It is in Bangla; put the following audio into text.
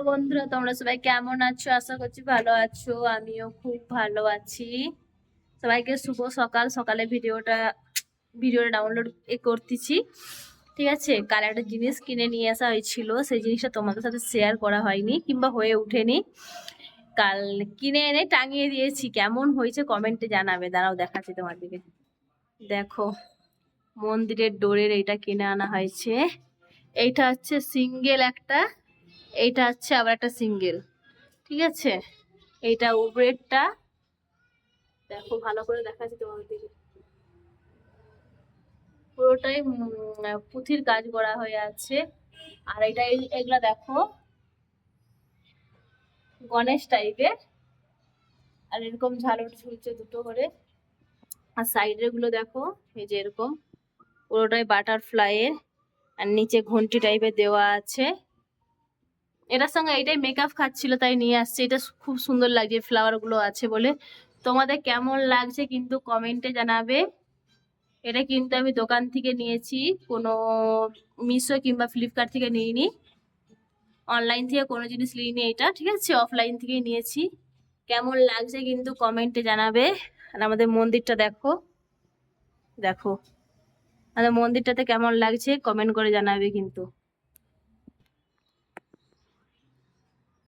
তো বন্ধুরা, তোমরা সবাই কেমন আছো? আশা করছি ভালো আছো। আমিও খুব ভালো আছি। সবাইকে শুভ সকাল। সকালে ভিডিওটা ভিডিওটা ডাউনলোড করতেছি। ঠিক আছে? কাল একটা জিনিস কিনে নিয়ে আসা হয়েছিল। সেই জিনিসটা তোমাদের সাথে শেয়ার করা হয়নি কিংবা হয়ে ওঠেনি। কাল কিনে এনে টাঙিয়ে দিয়েছি। কেমন হয়েছে কমেন্টে জানাবে। দাঁড়াও, দেখাচ্ছি তোমার দিকে। দেখো, মন্দিরের ডোরের এইটা কিনে আনা হয়েছে। এইটা হচ্ছে সিঙ্গেল একটা এইটা হচ্ছে আবার একটা সিঙ্গেল, ঠিক আছে? এইটা উপরেরটা দেখো ভালো করে দেখাচ্ছি তোমার দিকে পুরোটাই পুঁথির কাজ করা হয়ে আছে। আর এটা এগুলা দেখো, গণেশ টাইপের। আর এরকম ঝালর ঝুলছে দুটো করে। আর সাইডেরগুলো দেখো, এই যে এরকম। পুরোটাই বাটারফ্লাইয়ের। আর নিচে ঘন্টি টাইপের দেওয়া আছে। এটার সঙ্গে এটাই মেকআপ খাচ্ছিল, তাই নিয়ে আসছে। এটা খুব সুন্দর লাগছে ফ্লাওয়ারগুলো আছে বলে। তোমাদের কেমন লাগছে কিন্তু কমেন্টে জানাবে। এটা কিন্তু আমি দোকান থেকে নিয়েছি, কোনো মিশো কিংবা ফ্লিপকার্ট থেকে নিইনি। অনলাইন থেকে কোনো জিনিস নিইনি এটা, ঠিক আছে? অফলাইন থেকেই নিয়েছি। কেমন লাগছে কিন্তু কমেন্টে জানাবে। আর আমাদের মন্দিরটা দেখো। দেখো। আমাদের মন্দিরটাতে কেমন লাগছে কমেন্ট করে জানাবে কিন্তু।